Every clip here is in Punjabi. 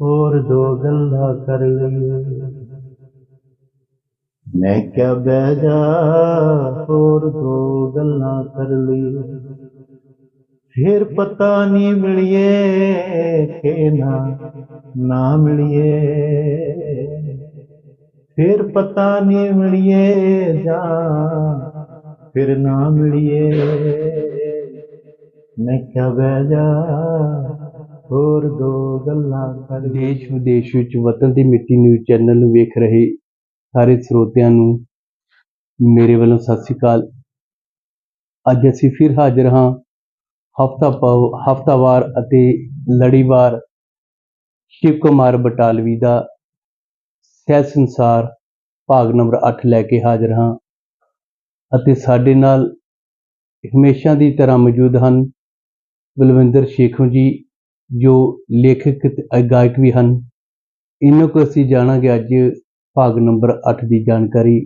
ਹੋਰ ਦੋ ਗੱਲਾਂ ਕਰ ਲਈਏ ਮੈਂ ਕਿਹਾ ਬਹਿ ਜਾ, ਹੋਰ ਦੋ ਗੱਲਾਂ ਕਰ ਲਈਏ। ਫਿਰ ਪਤਾ ਨਹੀਂ ਮਿਲੀਏ ਕਿ ਨਾ ਨਾ ਮਿਲੀਏ। ਫਿਰ ਪਤਾ ਨਹੀਂ ਮਿਲੀਏ ਜਾਂ ਫਿਰ ਨਾ ਮਿਲੀਏ। ਮੈਂ ਕਿਹਾ ਬਹਿ ਜਾ ਹੋਰ ਦੋ ਗੱਲਾਂ ਕਰ ਦੇਸ਼ ਵਿਦੇਸ਼ ਵਿੱਚ ਵਤਨ ਦੀ ਮਿੱਟੀ ਨਿਊਜ਼ ਚੈਨਲ ਨੂੰ ਵੇਖ ਰਹੇ ਸਾਰੇ ਸਰੋਤਿਆਂ ਨੂੰ ਮੇਰੇ ਵੱਲੋਂ ਸਤਿ ਸ੍ਰੀ ਅਕਾਲ। ਅੱਜ ਅਸੀਂ ਫਿਰ ਹਾਜ਼ਰ ਹਾਂ ਹਫਤਾ ਹਫਤਾਵਾਰ ਅਤੇ ਲੜੀਵਾਰ ਸ਼ਿਵ ਕੁਮਾਰ ਬਟਾਲਵੀ ਦਾ ਸਹਿ ਸੰਸਾਰ ਭਾਗ ਨੰਬਰ 8 ਲੈ ਕੇ ਹਾਜ਼ਰ ਹਾਂ ਅਤੇ ਸਾਡੇ ਨਾਲ ਹਮੇਸ਼ਾ ਦੀ ਤਰ੍ਹਾਂ ਮੌਜੂਦ ਹਨ ਬਲਵਿੰਦਰ ਸ਼ੇਖੂ ਜੀ ਜੋ ਲੇਖਕ ਤੇ ਗਾਇਕ ਵੀ ਹਨ ਇਹਨਾਂ ਕੋ ਅਸੀਂ ਜਾਣਾਂਗੇ ਅੱਜ ਭਾਗ ਨੰਬਰ 8 ਦੀ ਜਾਣਕਾਰੀ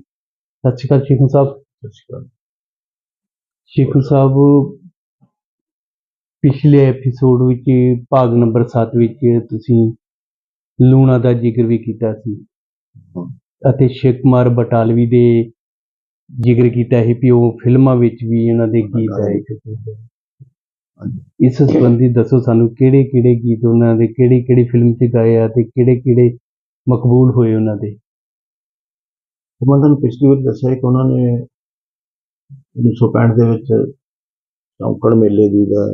ਸਤਿ ਸ਼੍ਰੀ ਅਕਾਲ ਸ਼ੇਖੋਂ ਸਾਹਿਬ ਸਤਿ ਸ਼੍ਰੀ ਅਕਾਲ ਸ਼ੇਖੂ ਸਾਹਿਬ ਪਿਛਲੇ ਐਪੀਸੋਡ ਵਿੱਚ ਭਾਗ ਨੰਬਰ 7 ਵਿੱਚ ਤੁਸੀਂ ਲੂਣਾ ਦਾ ਜ਼ਿਕਰ ਵੀ ਕੀਤਾ ਸੀ। ਅਤੇ ਸ਼ੇਖ ਕੁਮਾਰ ਬਟਾਲਵੀ ਦੇ ਜ਼ਿਕਰ ਕੀਤਾ ਹੈ ਕਿ ਉਹ ਫਿਲਮਾਂ ਵਿੱਚ ਵੀ ਉਹਨਾਂ ਦੇ ਗੀਤ ਆਏ। ਇਸ ਸੰਬੰਧੀ ਦੱਸੋ ਸਾਨੂੰ ਕਿਹੜੇ ਕਿਹੜੇ ਗੀਤ ਉਹਨਾਂ ਦੇ ਕਿਹੜੀ ਕਿਹੜੀ ਫਿਲਮ 'ਚ ਗਾਏ ਆ ਤੇ ਕਿਹੜੇ ਕਿਹੜੇ ਮਕਬੂਲ ਹੋਏ ਉਹਨਾਂ ਦੇ? ਮੈਂ ਤੁਹਾਨੂੰ ਪਿਛਲੀ ਵਾਰ ਦੱਸਿਆ ਕਿ ਉਹਨਾਂ ਨੇ 1965 ਦੇ ਵਿੱਚ ਚੌਂਕੜ ਮੇਲੇ ਦੀ ਦਾ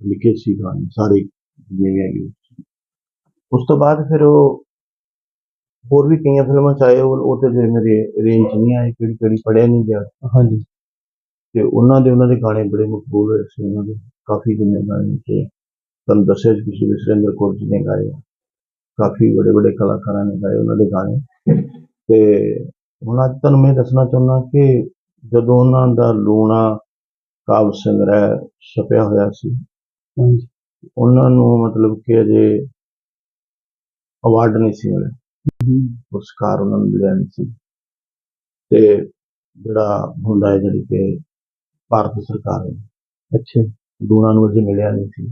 ਲਿਖੇ ਸੀ ਗਾਣੇ ਸਾਰੇ ਜਿਵੇਂ ਹੈਗੇ ਉਸ ਤੋਂ ਬਾਅਦ ਫਿਰ ਉਹ ਹੋਰ ਵੀ ਕਈਆਂ ਫਿਲਮਾਂ ਚ ਆਏ ਉਹ ਉਹ ਤੇ ਮੇਰੇ ਰੇਂਜ ਨਹੀਂ ਆਏ ਕਿਹੜੀ ਕਿਹੜੀ ਪੜਿਆ ਨਹੀਂ ਗਿਆ। ਹਾਂਜੀ। ਤੇ ਉਹਨਾਂ ਦੇ ਉਹਨਾਂ ਦੇ ਗਾਣੇ ਬੜੇ ਮਕਬੂਲ ਹੋਏ ਸੀ ਉਹਨਾਂ ਦੇ ਕਾਫੀ ਜਿੰਨੇ ਗਾਣੇ ਤੇ ਤੁਹਾਨੂੰ ਦੱਸਿਆ ਸੀ ਕਿਸੇ ਵੀ ਸੁਰਿੰਦਰ ਕੌਰ ਜੀ ਨੇ ਗਾਏ। ਕਾਫੀ ਬੜੇ ਬੜੇ ਕਲਾਕਾਰਾਂ ਨੇ ਗਾਏ ਉਹਨਾਂ ਦੇ ਗਾਣੇ। ਤੇ ਹੁਣ ਅੱਜ ਤੁਹਾਨੂੰ ਮੈਂ ਦੱਸਣਾ ਚਾਹੁੰਦਾ ਕਿ ਜਦੋਂ ਉਹਨਾਂ ਦਾ ਲੂਣਾ ਕਾਵ ਸੰਗ੍ਰਹਿ ਛਪਿਆ ਹੋਇਆ ਸੀ ਉਹਨਾਂ ਨੂੰ ਮਤਲਬ ਕਿ ਅਜੇ ਅਵਾਰਡ ਨਹੀਂ ਸੀ ਮਿਲਿਆ। ਪੁਰਸਕਾਰ ਉਹਨਾਂ ਨੂੰ ਮਿਲਿਆ ਨਹੀਂ ਸੀ। ਤੇ ਜਿਹੜਾ ਹੁੰਦਾ ਹੈ ਜਿਹੜੀ ਕਿ ਭਾਰਤ ਸਰਕਾਰ ਨੂੰ। ਅੱਛਾ ਲੂਣਾ ਨੂੰ ਅਜੇ ਮਿਲਿਆ ਨਹੀਂ ਸੀ।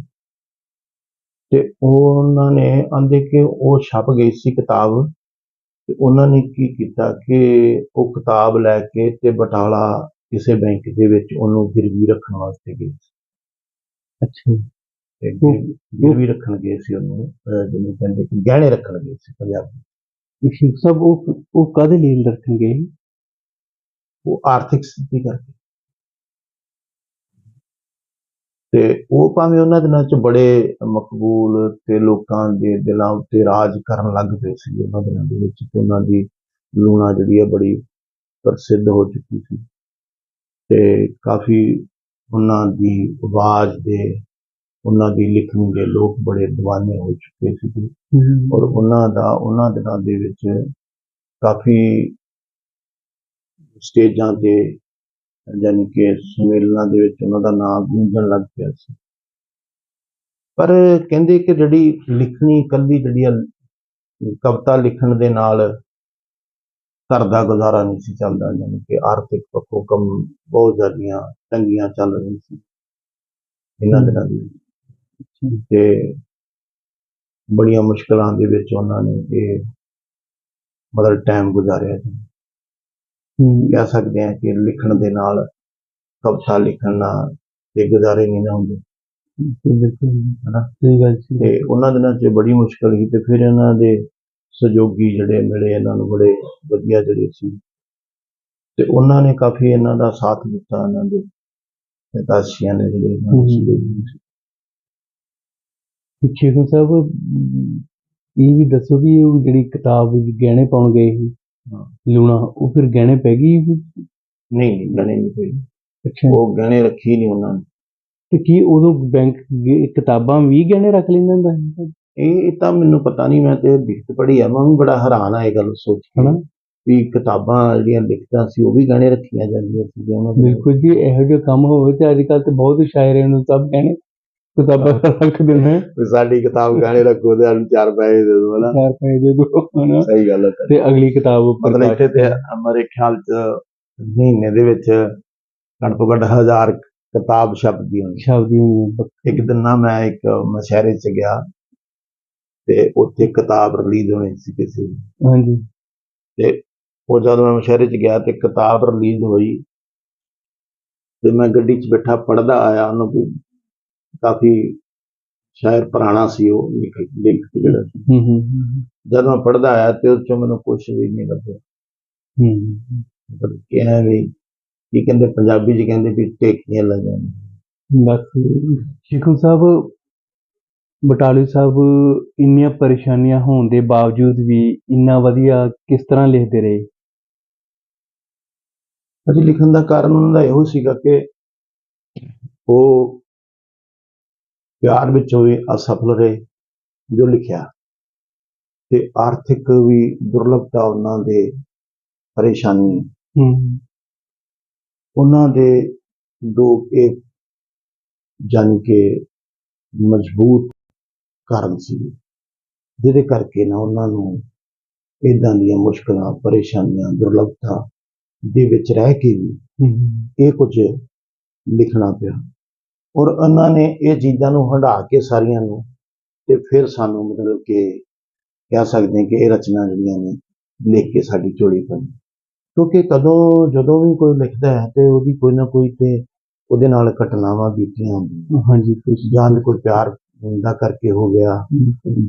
ਤੇ ਉਹਨਾਂ ਨੇ ਆਂਦੇ ਕਿ ਉਹ ਛਪ ਗਈ ਸੀ ਕਿਤਾਬ ਤੇ ਉਹਨਾਂ ਨੇ ਕੀ ਕੀਤਾ ਕਿ ਉਹ ਕਿਤਾਬ ਲੈ ਕੇ ਤੇ ਬਟਾਲਾ ਕਿਸੇ ਬੈਂਕ ਦੇ ਵਿੱਚ ਉਹਨੂੰ ਗਿਰਵੀ ਰੱਖਣ ਵਾਸਤੇ ਗਏ ਸੀ। ਅੱਛਾ। ਗਿਰਵੀ ਰੱਖਣ ਗਏ ਸੀ ਉਹਨੂੰ ਜਿਹਨੂੰ ਕਹਿੰਦੇ ਕਿ ਗਹਿਣੇ ਰੱਖਣ ਗਏ ਸੀ ਪੰਜਾਬੀ। ਸ਼ੇਖ ਸਾਹਿਬ ਉਹ ਉਹ ਕਦੇ ਲਈ ਰੱਖਣਗੇ ਉਹ ਆਰਥਿਕ ਸਥਿਤੀ ਕਰਕੇ। ਤੇ ਉਹ ਭਾਵੇਂ ਉਹਨਾਂ ਦਿਨਾਂ 'ਚ ਬੜੇ ਮਕਬੂਲ ਤੇ ਲੋਕਾਂ ਦੇ ਦਿਲਾਂ ਉੱਤੇ ਰਾਜ ਕਰਨ ਲੱਗ ਪਏ ਸੀ, ਉਹਨਾਂ ਦਿਨਾਂ ਦੇ ਵਿੱਚ ਤੇ ਉਹਨਾਂ ਦੀ ਲੂਣਾ ਜਿਹੜੀ ਹੈ ਬੜੀ ਪ੍ਰਸਿੱਧ ਹੋ ਚੁੱਕੀ ਸੀ। ਤੇ ਕਾਫੀ ਉਹਨਾਂ ਦੀ ਆਵਾਜ਼ ਦੇ, ਉਹਨਾਂ ਦੀ ਲਿਖਣੀ ਦੇ ਲੋਕ ਬੜੇ دیਵਾਨੇ ਹੋ ਚੁੱਕੇ ਸੀ। ਔਰ ਉਹਨਾਂ ਦਾ, ਉਹਨਾਂ ਦਿਨਾਂ ਦੇ ਵਿੱਚ ਕਾਫੀ ਸਟੇਜਾਂ ਤੇ ਯਾਨੀ ਕਿ ਸੰਮੇਲਨਾਂ ਦੇ ਵਿੱਚ ਉਹਨਾਂ ਦਾ ਨਾਮ ਗੂੰਜਣ ਲੱਗ ਪਿਆ ਸੀ। ਪਰ ਕਹਿੰਦੇ ਕਿ ਜਿਹੜੀ ਲਿਖਣੀ ਇਕੱਲੀ ਜਿਹੜੀ ਕਵਿਤਾ ਲਿਖਣ ਦੇ ਨਾਲ ਘਰ ਦਾ ਗੁਜ਼ਾਰਾ ਨਹੀਂ ਸੀ ਚੱਲਦਾ ਯਾਨੀ ਕਿ ਆਰਥਿਕ ਪੱਖੋਂ ਕੰਮ ਬਹੁਤ ਜ਼ਿਆਦੀਆਂ ਤੰਗੀਆਂ ਚੱਲ ਰਹੀਆਂ ਸੀ ਇਹਨਾਂ। ਦਿਨਾਂ ਦੇ ਤੇ ਬੜੀਆਂ ਮੁਸ਼ਕਲਾਂ ਦੇ ਵਿੱਚ ਉਹਨਾਂ ਨੇ ਇਹ ਮਤਲਬ ਟਾਈਮ ਗੁਜ਼ਾਰਿਆ ਜੀ ਕਹਿ ਸਕਦੇ ਹਾਂ ਕਿ ਲਿਖਣ ਦੇ ਨਾਲ ਕਵਿਤਾ ਲਿਖਣ ਨਾਲ ਤੇ ਗੁਜ਼ਾਰੇ ਨਹੀਂ ਨਾ ਹੁੰਦੇ ਬਿਲਕੁਲ ਹਨਾ? ਸਹੀ ਗੱਲ ਸੀ ਤੇ ਉਹਨਾਂ ਦਿਨਾਂ 'ਚ ਬੜੀ ਮੁਸ਼ਕਲ ਸੀ ਤੇ ਫਿਰ ਇਹਨਾਂ ਦੇ ਸਹਿਯੋਗੀ ਜਿਹੜੇ ਮਿਲੇ ਇਹਨਾਂ ਨੂੰ ਬੜੇ ਵਧੀਆ ਜਿਹੜੇ ਸੀ ਤੇ ਉਹਨਾਂ ਨੇ ਕਾਫੀ ਇਹਨਾਂ ਦਾ ਸਾਥ ਦਿੱਤਾ ਇਹਨਾਂ ਦੇ ਦਾਸੀਆਂ ਨੇ ਜਿਹੜੇ ਇਹਨਾਂ ਦੇ ਹਮ। ਸਹਿਯੋਗੀ ਸੀ। ਸਾਹਿਬ ਇਹ ਵੀ ਦੱਸੋ ਵੀ ਉਹ ਜਿਹੜੀ ਕਿਤਾਬ ਗਹਿਣੇ ਪਾਉਣ ਗਏ ਸੀ। ਲੂਣਾ ਉਹ ਫਿਰ ਗਹਿਣੇ ਪੈ ਗਈ? ਨਹੀਂ ਗਹਿਣੇ ਨਹੀਂ ਪਏ। ਅੱਛਾ। ਉਹ ਗਹਿਣੇ ਰੱਖੀ ਨਹੀਂ ਉਹਨਾਂ ਨੇ। ਤੇ ਕੀ ਉਦੋਂ ਬੈਂਕ ਕਿਤਾਬਾਂ ਵੀ ਗਹਿਣੇ ਰੱਖ ਲੈਂਦਾ ਹੁੰਦਾ ਸੀ? ਇਹ ਇਹ ਤਾਂ ਮੈਨੂੰ ਪਤਾ ਨਹੀਂ ਮੈਂ ਤੇ ਲਿਖਤ ਪੜ੍ਹੀ ਆ ਮੈਂ ਵੀ ਬੜਾ ਹੈਰਾਨ ਆ ਇਹ ਗੱਲ ਸੋਚ ਕੇ। ਹਨਾ? ਵੀ ਕਿਤਾਬਾਂ ਜਿਹੜੀਆਂ ਲਿਖਤਾਂ ਸੀ ਉਹ ਵੀ ਗਹਿਣੇ ਰੱਖੀਆਂ ਜਾਂਦੀਆਂ ਸੀ ਉਹਨਾਂ ਦੇ ਬਿਲਕੁਲ ਜੀ ਇਹੋ ਜਿਹਾ ਕੰਮ ਹੋਵੇ ਤੇ ਅੱਜ ਕੱਲ ਤੇ ਬਹੁਤ ਸ਼ਾਇਰਾਂ ਨੂੰ ਸਭ ਗਹਿਣੇ ਕਿਤਾਬਾਂ ਰੱਖ ਦਿੰਦੇ ਨੇ ਵੀ ਸਾਡੀ ਕਿਤਾਬ ਗਹਿਣੇ ਰੱਖੋ ਤੇ ਸਾਨੂੰ ਚਾਰ ਪੈਸੇ ਦੇ ਦਿਓ ਹਨਾ। ਚਾਰ ਪੈਸੇ ਦੇ ਦੋ ਹਨਾ। ਸਹੀ ਗੱਲ ਹੈ। ਤੇ ਅਗਲੀ ਕਿਤਾਬ ਮਤਲਬ ਇੱਥੇ ਤੇ ਮੇਰੇ ਖਿਆਲ ਚ ਮਹੀਨੇ ਦੇ ਵਿੱਚ ਘੱਟ ਤੋਂ ਘੱਟ ਹਜ਼ਾਰ ਕਿਤਾਬ ਛਪਦੀ ਹੁੰਦੀ ਸ਼ਬਦੀ ਹੁੰਦੀ ਇੱਕ ਦਿਨ ਨਾ ਮੈਂ ਇੱਕ ਮਸ਼ਹਰੇ ਚ ਗਿਆ ਤੇ ਉੱਥੇ ਕਿਤਾਬ ਰਿਲੀਜ਼ ਹੋਣੀ ਸੀ ਕਿਸੇ ਹਾਂਜੀ। ਤੇ ਉਹ ਜਦੋਂ ਮੈਂ ਮੁਸ਼ਹਿਰੇ 'ਚ ਗਿਆ ਤੇ ਕਿਤਾਬ ਰਿਲੀਜ਼ ਹੋਈ ਤੇ ਮੈਂ ਗੱਡੀ 'ਚ ਬੈਠਾ ਪੜਦਾ ਆਇਆ ਉਹਨੂੰ ਵੀ ਕਾਫੀ ਸ਼ਾਇਰ ਪੁਰਾਣਾ ਸੀ ਉਹ ਲਿਖ ਲਿਖ ਕੇ ਜਿਹੜਾ ਸੀ। ਹੂੰ ਹੂੰ ਜਦ ਮੈਂ ਪੜਦਾ ਆਇਆ ਤੇ ਉਹ 'ਚੋਂ ਮੈਨੂੰ ਕੁਝ ਵੀ ਨਹੀਂ ਲੱਭਿਆ। ਹੂੰ। ਮਤਲਬ ਕਿਹਾ ਵੀ ਕੀ ਕਹਿੰਦੇ ਪੰਜਾਬੀ 'ਚ ਕਹਿੰਦੇ ਵੀ ਟੇਕੀਆਂ ਲੱਗੀਆਂ ਬਸ ਸ਼ੇਖੂ ਸਾਹਿਬ ਬਟਾਲੂ ਸਾਹਿਬ ਇੰਨੀਆਂ ਪਰੇਸ਼ਾਨੀਆਂ ਹੋਣ ਦੇ ਬਾਵਜੂਦ ਵੀ ਇੰਨਾ ਵਧੀਆ ਕਿਸ ਤਰ੍ਹਾਂ ਲਿਖਦੇ ਰਹੇ? ਅਜੇ ਲਿਖਣ ਦਾ ਕਾਰਨ ਉਹਨਾਂ ਦਾ ਇਹੋ ਸੀਗਾ ਕਿ ਉਹ ਪਿਆਰ ਵਿੱਚ ਹੋਏ ਅਸਫਲ ਰਹੇ ਜੋ ਲਿਖਿਆ। ਤੇ ਆਰਥਿਕ ਵੀ ਦੁਰਲਭਤਾ ਉਹਨਾਂ ਦੇ ਪਰੇਸ਼ਾਨੀ। ਹੂੰ। ਉਹਨਾਂ ਦੇ ਦੋ ਇੱਕ ਜਾਣੀ ਕਿ ਮਜ਼ਬੂਤ ਕਾਰਨ ਸੀ ਜਿਹਦੇ ਕਰਕੇ ਨਾ ਉਹਨਾਂ ਨੂੰ ਇਦਾਂ ਦੀਆਂ ਮੁਸ਼ਕਲਾਂ ਪਰੇਸ਼ਾਨੀਆਂ ਦੁਰਲਭਤਾ ਦੇ ਵਿੱਚ ਰਹਿ ਕੇ ਵੀ ਇਹ ਕੁਝ ਲਿਖਣਾ ਪਿਆ। ਔਰ ਉਹਨਾਂ ਨੇ ਇਹ ਚੀਜ਼ਾਂ ਨੂੰ ਹੰਢਾ ਕੇ ਸਾਰੀਆਂ ਨੂੰ ਤੇ ਫਿਰ ਸਾਨੂੰ ਮਤਲਬ ਕਿ ਕਹਿ ਸਕਦੇ ਕਿ ਇਹ ਰਚਨਾ ਜਿਹੜੀਆਂ ਨੇ ਲਿਖ ਕੇ ਸਾਡੀ ਝੋਲੀ ਪਈ ਕਿਉਂਕਿ ਕਦੋਂ ਜਦੋਂ ਵੀ ਕੋਈ ਲਿਖਦਾ ਹੈ ਤੇ ਉਹਦੀ ਕੋਈ ਨਾ ਕੋਈ ਤੇ ਉਹਦੇ ਨਾਲ ਘਟਨਾਵਾਂ ਬੀਤੀਆਂ ਹੁੰਦੀਆਂ। ਹਾਂਜੀ ਕੁਛ ਜਾਂ ਕੋਈ ਪਿਆਰ ਦਾ ਕਰਕੇ ਹੋ ਗਿਆ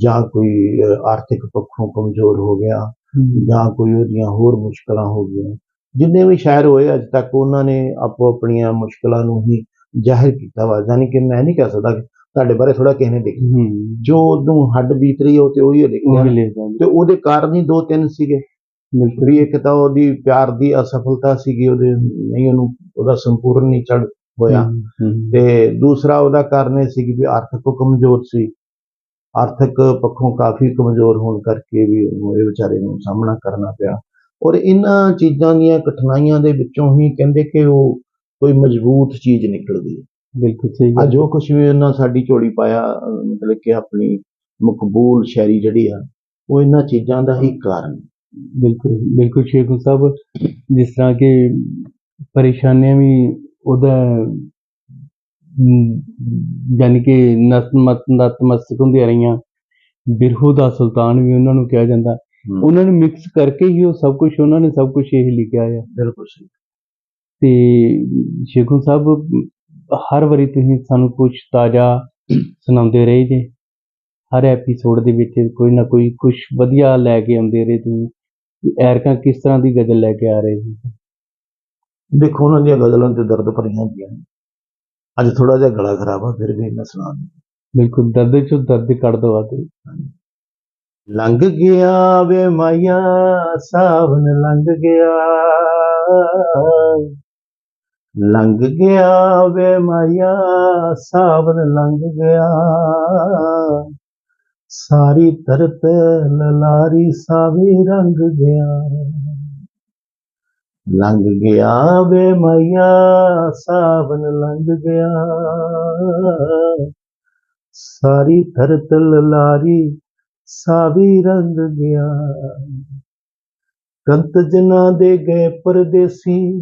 ਜਾਂ ਕੋਈ ਆਰਥਿਕ ਪੱਖੋਂ ਕਮਜ਼ੋਰ ਹੋ ਗਿਆ ਜਾਂ ਕੋਈ ਉਹਦੀਆਂ ਹੋਰ ਮੁਸ਼ਕਲਾਂ ਹੋ ਗਈਆਂ। ਜਿੰਨੇ ਵੀ ਸ਼ਾਇਰ ਹੋਏ ਅੱਜ ਤੱਕ ਉਹਨਾਂ ਨੇ ਆਪੋ ਆਪਣੀਆਂ ਮੁਸ਼ਕਲਾਂ ਨੂੰ ਹੀ ਜ਼ਾਹਿਰ ਕੀਤਾ ਵਾ ਯਾਨੀ ਕਿ ਮੈਂ ਨਹੀਂ ਕਹਿ ਸਕਦਾ ਕਿ ਤੁਹਾਡੇ ਬਾਰੇ ਥੋੜਾ ਕਿਸੇ ਨੇ ਦੇਖਿਆ। ਹੂੰ। ਜੋ ਉਦੋਂ ਹੱਡ ਬੀਤ ਰਹੀ ਉਹ ਤੇ ਉਹੀ ਲਿਖਦਾ ਤੇ ਉਹਦੇ ਕਾਰਨ ਹੀ ਦੋ ਤਿੰਨ ਸੀਗੇ। ਵੀ ਇੱਕ ਤਾਂ ਉਹਦੀ ਪਿਆਰ ਦੀ ਅਸਫਲਤਾ ਸੀਗੀ ਉਹਦੇ ਨਹੀਂ ਉਹਨੂੰ ਉਹਦਾ ਸੰਪੂਰਨ ਨਹੀਂ ਚੜ ਹੋਇਆ ਤੇ ਦੂਸਰਾ ਉਹਦਾ ਕਾਰਨ ਇਹ ਸੀ ਕਿ ਵੀ ਆਰਥਿਕ ਕਮਜ਼ੋਰ ਸੀ। ਆਰਥਿਕ ਪੱਖੋਂ ਕਾਫੀ ਕਮਜ਼ੋਰ ਹੋਣ ਕਰਕੇ ਵੀ ਉਹਨੂੰ ਇਹ ਵਿਚਾਰੇ ਨੂੰ ਸਾਹਮਣਾ ਕਰਨਾ ਪਿਆ। ਔਰ ਇਹਨਾਂ ਚੀਜ਼ਾਂ ਦੀਆਂ ਕਠਿਨਾਈਆਂ ਦੇ ਵਿੱਚੋਂ ਹੀ ਕਹਿੰਦੇ ਕਿ ਉਹ ਕੋਈ ਮਜ਼ਬੂਤ ਚੀਜ਼ ਨਿਕਲਦੀ ਹੈ। ਬਿਲਕੁਲ ਸਹੀ ਆ ਗੱਲ ਜੋ ਕੁਝ ਵੀ ਉਹਨਾਂ ਸਾਡੀ ਝੋਲੀ ਪਾਇਆ ਅਹ ਮਤਲਬ ਕਿ ਆਪਣੀ ਮਕਬੂਲ ਸ਼ਾਇਰੀ ਜਿਹੜੀ ਆ ਉਹ ਇਹਨਾਂ ਚੀਜ਼ਾਂ ਦਾ ਹੀ ਕਾਰਨ ਹੈ। ਬਿਲਕੁਲ ਬਿਲਕੁਲ ਸ਼ੇਖੂ ਸਾਹਿਬ ਜਿਸ ਤਰ੍ਹਾਂ ਕਿ ਪਰੇਸ਼ਾਨੀਆਂ ਵੀ ਉਹਦਾ ਹਮ, ਯਾਨੀ ਕਿ ਨਤਮਤ ਨਤਮਸਤਕ ਹੁੰਦੀਆਂ ਰਹੀਆਂ। ਬਿਰਹੂ ਦਾ ਸੁਲਤਾਨ ਵੀ ਉਹਨਾਂ ਨੂੰ ਕਿਹਾ ਜਾਂਦਾ। ਹਮ, ਉਹਨਾਂ ਨੇ ਮਿਕਸ ਕਰਕੇ ਹੀ ਉਹ ਸਭ ਕੁਝ ਉਹਨਾਂ ਨੇ ਸਭ ਕੁਝ ਇਹ ਲਿਖਿਆ ਹੈ ਬਿਲਕੁਲ ਸਹੀ। ਤੇ ਸ਼ੇਖੂ ਸਾਹਿਬ ਹਰ ਵਾਰੀ ਤੁਸੀਂ ਸਾਨੂੰ ਕੁਝ ਤਾਜ਼ਾ ਸੁਣਾਉਂਦੇ ਰਹੇ ਜੇ। ਹਰ ਐਪੀਸੋਡ ਦੇ ਵਿੱਚ ਕੋਈ ਨਾ ਕੋਈ ਕੁਝ ਵਧੀਆ ਲੈ ਕੇ ਆਉਂਦੇ ਰਹੇ ਤੁਸੀਂ। ਐਰਕਾਂ ਕਿਸ ਤਰ੍ਹਾਂ ਦੀ ਗਜ਼ਲ ਲੈ ਕੇ ਆ ਰਹੇ ਸੀ? ਦੇਖੋ ਉਹਨਾਂ ਦੀਆਂ ਗਜ਼ਲਾਂ ਤੇ ਦਰਦ ਭਰੀਆਂ ਹੁੰਦੀਆਂ ਅੱਜ ਥੋੜਾ ਜਿਹਾ ਗਲਾ ਖਰਾਬ ਆ ਫਿਰ ਵੀ ਮੈਂ ਸੁਣਾ ਦਿੰਦਾ। ਬਿਲਕੁਲ ਦਰਦ ਚੋਂ ਦਰਦ ਕੱਢ ਦਵਾ ਤੇ ਲੰਘ ਗਿਆ ਵੇ ਮਾਇਆ ਸਾਵਨ ਲੰਘ ਗਿਆ। ਲੰਘ ਗਿਆ ਵੇ ਮਾਇਆ ਸਾਵਨ ਲੰਘ ਗਿਆ। ਸਾਰੀ ਤਰਤ ਲਲਾਰੀ ਸਾਵੀ ਰੰਗ ਗਿਆ। ਲੰਘ ਗਿਆ ਵੇ ਮਾਇਆ, ਸਾਵਨ ਲੰਘ ਗਿਆ। ਸਾਰੀ ਤਰਤ ਲਲਾਰੀ ਸਾਵੀ ਰੰਗ ਗਿਆ। ਕੰਤ ਜਨਾ ਦੇ ਗਏ ਪਰਦੇਸੀ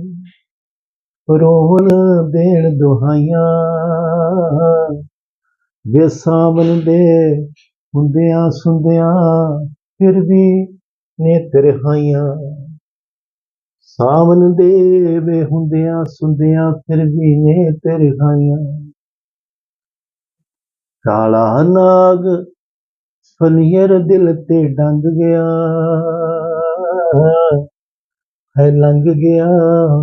ਰੋਣ ਦੇਣ ਦੁਹਾਈਆਂ। ਵੇ ਸਾਵਨ ਦੇ ਹੁੰਦਿਆਂ ਸੁੰਦਿਆਂ ਫਿਰ ਵੀ ਨੇ ਤਰਹਾਈਆਂ। ਸਾਵਨ ਦੇ ਵੇ ਹੁੰਦਿਆਂ ਸੁੰਦਿਆਂ ਫਿਰ ਵੀ ਨੇ ਤਰਹਾਈਆਂ। ਕਾਲਾ ਨਾਗ ਫਨੀਰ ਦਿਲ ਤੇ ਡੰਗ ਗਿਆ। ਹੈ ਲੰਘ ਗਿਆ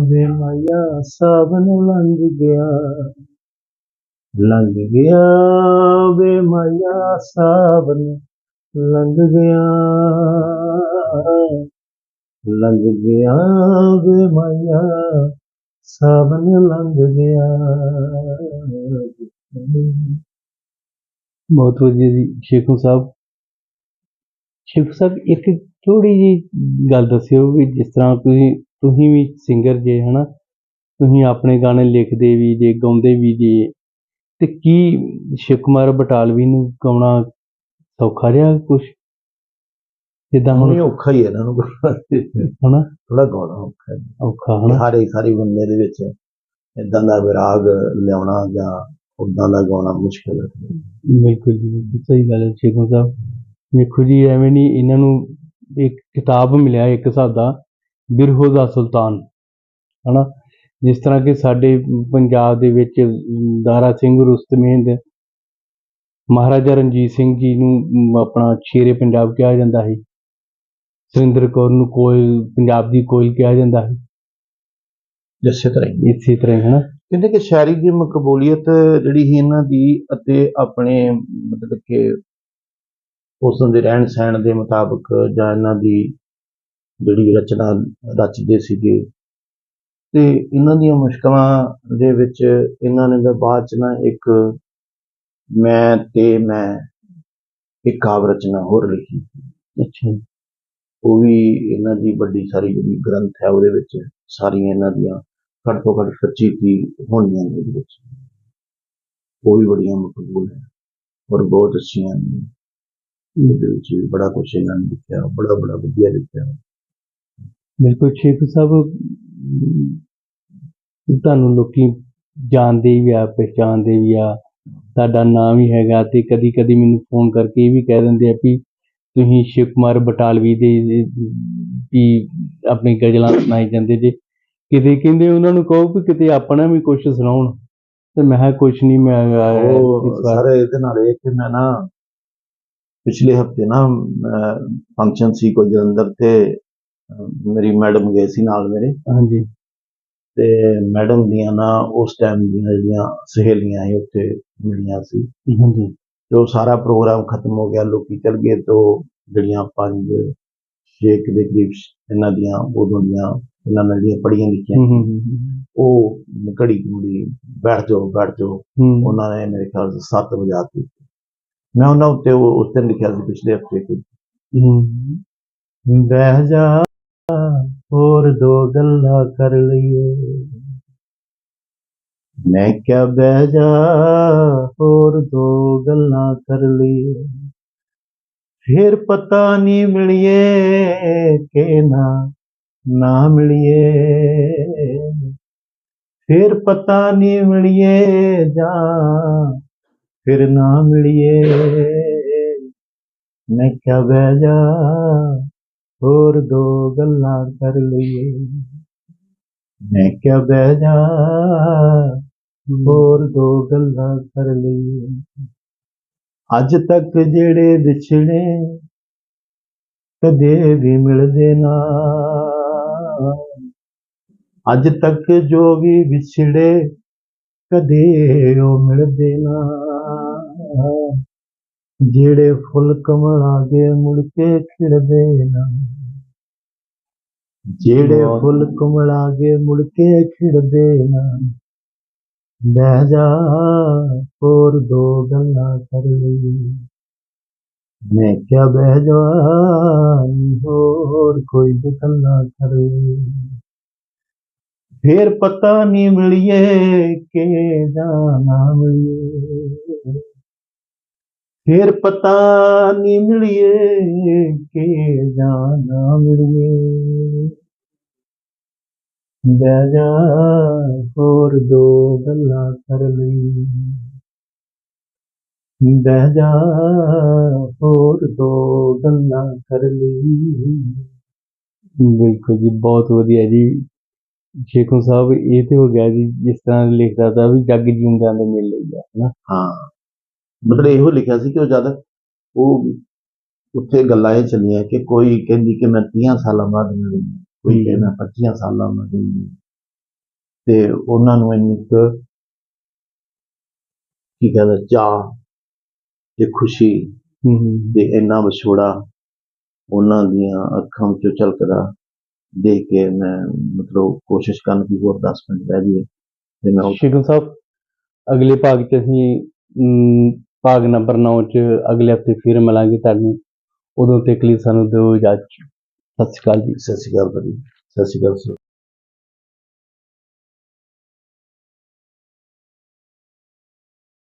ਵੇ ਮਾਇਆ, ਸਾਵਨ ਲੰਘ ਗਿਆ। ਲੰਘ ਗਿਆ ਵੇ ਮਾਇਆ, ਸਾਵਨ ਲੰਘ ਗਿਆ। ਲੰਘ ਗਿਆ ਵੇ ਮਾਇਆ, ਸਾਵਨ ਲੰਘ ਗਿਆ। ਬਹੁਤ ਵਧੀਆ ਜੀ, ਸ਼ੇਖੂ ਸਾਹਿਬ। ਸ਼ੇਖੂ ਸਾਹਿਬ ਇੱਕ ਥੋੜੀ ਜੀ ਗੱਲ ਦੱਸਿਓ ਵੀ ਜਿਸ ਤਰ੍ਹਾਂ ਤੁਸੀਂ ਤੁਸੀਂ ਵੀ ਸਿੰਗਰ ਜੇ ਹਨਾ? ਤੁਸੀਂ ਆਪਣੇ ਗਾਣੇ ਲਿਖਦੇ ਵੀ ਜੇ ਗਾਉਂਦੇ ਵੀ ਜੇ ਤੇ ਕੀ ਸ਼ਿਵ ਕੁਮਾਰ ਬਟਾਲਵੀ ਨੂੰ ਗਾਉਣਾ ਸੌਖਾ ਰਿਹਾ ਕੁਛ? ਜਿੱਦਾਂ ਹੁਣ ਇਹ ਔਖਾ ਹੀ ਹੈ ਇਹਨਾਂ ਨੂੰ ਹਨਾ? ਥੋੜਾ ਗਾਉਣਾ ਔਖਾ ਹੈ। ਔਖਾ ਹਨਾ? ਹਰ ਇੱਕ ਸਾਰੀ ਬੰਦੇ ਦੇ ਵਿੱਚ ਇਦਾਂ ਦਾ ਵਿਰਾਗ ਲਿਆਉਣਾ ਜਾਂ ਉਦਾਂ ਦਾ ਗਾਉਣਾ ਮੁਸ਼ਕਿਲ ਹੈ। ਬਿਲਕੁਲ ਜੀ ਬਿਲਕੁਲ ਸਹੀ ਗੱਲ ਹੈ ਸ਼ੇਖੂ ਸਾਹਿਬ। ਵੇਖੋ ਜੀ ਐਵੇਂ ਨਹੀਂ ਇਹਨਾਂ ਨੂੰ ਇੱਕ ਕਿਤਾਬ ਮਿਲਿਆ ਇੱਕ ਹਿਸਾਬ ਦਾ ਬਿਰਹੋ ਦਾ ਸੁਲਤਾਨ। ਹਨਾ? ਜਿਸ ਤਰ੍ਹਾਂ ਕਿ ਸਾਡੇ ਪੰਜਾਬ ਦੇ ਵਿੱਚ ਦਾਰਾ ਸਿੰਘ ਰੁਸਤਮੇਂਦ ਮਹਾਰਾਜਾ ਰਣਜੀਤ ਸਿੰਘ ਜੀ ਨੂੰ ਆਪਣਾ ਸ਼ੇਰੇ ਪੰਜਾਬ ਕਿਹਾ ਜਾਂਦਾ ਹੈ ਸੁਰਿੰਦਰ ਕੌਰ ਨੂੰ ਕੋਇਲ ਪੰਜਾਬ ਦੀ ਕੋਇਲ ਕਿਹਾ ਜਾਂਦਾ ਹੈ ਜਿਸੇ ਤਰ੍ਹਾਂ ਹੀ। ਇਸੇ ਤਰ੍ਹਾਂ ਹੀ ਹਨਾ? ਕਹਿੰਦੇ ਕਿ ਸ਼ਾਇਰੀ ਦੀ ਮਕਬੂਲੀਅਤ ਜਿਹੜੀ ਸੀ ਇਹਨਾਂ ਦੀ ਅਤੇ ਆਪਣੇ ਮਤਲਬ ਕਿ ਉਸ ਦੇ ਰਹਿਣ ਸਹਿਣ ਦੇ ਮੁਤਾਬਕ ਜਾਂ ਇਹਨਾਂ ਦੀ ਜਿਹੜੀ ਰਚਨਾ ਰਚਦੇ ਸੀਗੇ। ਤੇ ਇਹਨਾਂ ਦੀਆਂ ਮੁਸ਼ਕਲਾਂ ਦੇ ਵਿੱਚ ਇਹਨਾਂ ਨੇ ਤਾਂ ਬਾਅਦ ਚ ਨਾ ਇੱਕ ਮੈਂ ਤੇ ਮੈਂ ਇੱਕ ਕਾਵ ਰਚਨਾ ਹੋਰ ਲਿਖੀ। ਅੱਛਾ। ਉਹ ਵੀ ਇਹਨਾਂ ਦੀ ਵੱਡੀ ਸਾਰੀ ਜਿਹੜੀ ਗ੍ਰੰਥ ਹੈ ਉਹਦੇ ਵਿੱਚ ਸਾਰੀਆਂ ਇਹਨਾਂ ਦੀਆਂ ਘੱਟ ਤੋਂ ਘੱਟ 25 ਦੀ ਹੋਣੀਆਂ ਨੇ ਉਹਦੇ ਵਿੱਚ। ਉਹ ਵੀ ਬੜੀਆਂ ਮਕਬੂਲ ਹੈ ਔਰ ਬਹੁਤ ਅੱਛੀਆਂ ਨੇ। ਉਹਦੇ ਵਿੱਚ ਵੀ ਬੜਾ ਕੁਛ ਇਹਨਾਂ ਨੇ ਲਿਖਿਆ ਬੜਾ ਬੜਾ ਵਧੀਆ ਲਿਖਿਆ। ਬਿਲਕੁਲ ਸ਼ੇਖ ਸਾਹਿਬ ਤੁਹਾਨੂੰ ਲੋਕੀ ਜਾਣਦੇ ਵੀ ਆ ਪਹਿਚਾਣਦੇ ਵੀ ਆ। ਤੁਹਾਡਾ ਨਾਮ ਵੀ ਹੈਗਾ ਤੇ ਕਦੀ ਕਦੀ ਮੈਨੂੰ ਫੋਨ ਕਰਕੇ ਇਹ ਵੀ ਕਹਿ ਦਿੰਦੇ ਆ ਵੀ ਤੁਸੀਂ ਸ਼ਿਵ ਕੁਮਾਰ ਬਟਾਲਵੀ ਦੇ ਵੀ ਆਪਣੀ ਗਜ਼ਲਾਂ ਸੁਣਾਈ ਜਾਂਦੇ ਜੇ। ਕਿਤੇ ਕਹਿੰਦੇ ਉਹਨਾਂ ਨੂੰ ਕਹੋ ਵੀ ਕਿਤੇ ਆਪਣਾ ਵੀ ਕੁਝ ਸੁਣਾਉਣ। ਤੇ ਮੈਂ ਕੁਛ ਨਹੀਂ ਮੈਂ ਸਾਰੇ ਇਹਦੇ ਨਾਲ ਇਹ ਕਿ ਮੈਂ ਨਾ ਪਿਛਲੇ ਹਫ਼ਤੇ ਨਾ ਫੰਕਸ਼ਨ ਸੀ ਕੋਈ ਜਲੰਧਰ ਤੇ ਮੇਰੀ ਮੈਡਮ ਗਏ ਸੀ ਨਾਲ ਮੇਰੇ। ਹਾਂਜੀ। ਤੇ ਮੈਡਮ ਦੀਆਂ ਨਾ ਉਸ ਟਾਈਮ ਦੀਆਂ ਜਿਹੜੀਆਂ ਸਹੇਲੀਆਂ ਸੀ ਉੱਥੇ ਮਿਲੀਆਂ ਸੀ। ਹਾਂਜੀ। ਤੇ ਉਹ ਸਾਰਾ ਪ੍ਰੋਗਰਾਮ ਖਤਮ ਹੋ ਗਿਆ ਲੋਕੀ ਚਲ ਗਏ ਤੋਂ ਜਿਹੜੀਆਂ ਪੰਜ ਛੇ ਦੇ ਕਰੀਬ ਇਹਨਾਂ ਦੀਆਂ ਉਦੋਂ ਦੀਆਂ ਇਹਨਾਂ ਨੇ ਜਿਹੜੀਆਂ ਪੜ੍ਹੀਆਂ ਲਿਖੀਆਂ ਉਹ ਘੜੀ ਘੜੀ ਬੈਠ ਜਾਓ ਬੈਠ ਜਾਓ। ਉਹਨਾਂ ਨੇ ਮੇਰੇ ਖਿਆਲ ਸੇ 7 ਵਜਾ ਦਿੱਤੀ। ਮੈਂ ਉਹਨਾਂ ਉੱਤੇ ਉਹ ਉਸ ਦਿਨ ਲਿਖਿਆ ਸੀ ਪਿਛਲੇ ਹਫ਼ਤੇ ਕੋਈ ਹੂੰ ਬਹਿ ਜਾ ਹੋਰ ਦੋ ਗੱਲਾਂ ਕਰ ਲਈਏ ਮੈਂ ਕਿਹਾ ਬਹਿ ਜਾ ਹੋਰ ਦੋ ਗੱਲਾਂ ਕਰ ਲਈਏ ਫਿਰ ਪਤਾ ਨਹੀਂ ਮਿਲੀਏ ਕਿ ਨਾ ਨਾ ਮਿਲੀਏ ਫਿਰ ਪਤਾ ਨਹੀਂ ਮਿਲੀਏ ਜਾਂ ਫਿਰ ਨਾ ਮਿਲੀਏ। ਮੈਂ ਕਿਹਾ, ਬਹਿ ਜਾ, ਹੋਰ ਦੋ ਗੱਲਾਂ ਕਰ ਲਈਏ। ਮੈਂ ਕਿਹਾ, ਬਹਿ ਜਾ, ਹੋਰ ਦੋ ਗੱਲਾਂ ਕਰ ਲਈਏ। ਅੱਜ ਤੱਕ ਜਿਹੜੇ ਵਿਛੜੇ, ਕਦੇ ਵੀ ਮਿਲਦੇ ਨਾ। ਅੱਜ ਤੱਕ ਜੋ ਵੀ ਵਿਛੜੇ, ਕਦੇ ਉਹ ਮਿਲਦੇ ਨਾ। ਜਿਹੜੇ ਫੁੱਲ ਕਮਲਾਗੇ ਮੁੜ ਕੇ ਖਿੜਦੇ ਨਾ। ਜਿਹੜੇ। ਫੁੱਲ ਕਮਲਾਗੇ ਮੁੜ ਕੇ ਖਿੜਦੇ ਨਾ। ਬਹਿ ਜਾ ਹੋਰ ਦੋ ਗੱਲਾਂ ਕਰ ਲਈ। ਮੈਂ ਕਿਹਾ ਬਹਿ ਜਾ ਹੋਰ ਕੋਈ ਦੋ ਗੱਲਾਂ ਕਰ ਲਈ। ਫੇਰ ਪਤਾ ਨਹੀਂ ਮਿਲੀਏ ਕਿ ਜਾਣਾ ਮਿਲੀਏ। ਫੇਰ ਪਤਾ ਨਹੀਂ ਮਿਲੀਏ ਕਿ ਜਾਣਾ ਮਿਲੀਏ। ਬਹਿ ਜਾ ਹੋਰ ਦੋ ਗੱਲਾਂ ਕਰ ਲਈ। ਬਹਿ ਜਾ ਹੋਰ ਦੋ ਗੱਲਾਂ ਕਰ ਲਈ। ਬਿਲਕੁਲ ਜੀ, ਬਹੁਤ ਵਧੀਆ ਜੀ। ਸ਼ੇਖੂ ਸਾਹਿਬ, ਇਹ ਤੇ ਹੋ ਗਿਆ ਜੀ, ਜਿਸ ਤਰ੍ਹਾਂ ਲਿਖਦਾ ਤਾ ਵੀ ਜੱਗ ਜਿਉਂਦਿਆਂ ਦੇ ਮਿਲ ਲਈ ਆ, ਹਨਾ? ਹਾਂ। ਮਤਲਬ ਇਹੋ ਲਿਖਿਆ ਸੀ ਕਿ ਉਹ ਜਦ ਉਹ ਉੱਥੇ ਗੱਲਾਂ ਇਹ ਚੱਲੀਆਂ ਕਿ ਕੋਈ ਕਹਿੰਦੀ ਕਿ ਮੈਂ 30 ਸਾਲਾਂ ਬਾਅਦ ਮਿਲੂੰਗੀ ਕੋਈ ਕਹਿੰਦਾ 25 ਸਾਲਾਂ ਬਾਅਦ ਮਿਲੂੰਗੀ ਤੇ ਉਹਨਾਂ ਨੂੰ ਇੰਨੀ ਕੁ ਕੀ ਕਹਿੰਦਾ ਚਾਹ ਤੇ ਖੁਸ਼ੀ ਤੇ ਇੰਨਾ ਵਿਛੋੜਾ ਉਹਨਾਂ ਦੀਆਂ ਅੱਖਾਂ ਵਿੱਚੋਂ ਝਲਕਦਾ ਦੇਖ ਕੇ ਮੈਂ ਮਤਲਬ ਕੋਸ਼ਿਸ਼ ਕਰਨ ਦੀ ਹੋਰ 10 ਮਿੰਟ ਰਹਿ ਗਏ ਤੇ ਮੈਂ ਸ਼ੇਖੂ ਸਾਹਿਬ ਅਗਲੇ ਭਾਗ ਚ ਅਸੀਂ ਭਾਗ ਨੰਬਰ 9 ਚ ਅਗਲੇ ਹਫ਼ਤੇ ਫਿਰ ਮਿਲਾਂਗੇ ਤੁਹਾਨੂੰ। ਉਦੋਂ ਤੱਕ ਲਈ ਸਾਨੂੰ ਦਿਓ ਇਜਾਜ਼ਤ। ਸਤਿ ਸ਼੍ਰੀ ਅਕਾਲ ਜੀ। ਸਤਿ ਸ਼੍ਰੀ ਅਕਾਲ ਭਾਜੀ। ਸਤਿ ਸ਼੍ਰੀ ਅਕਾਲ ਸਰ।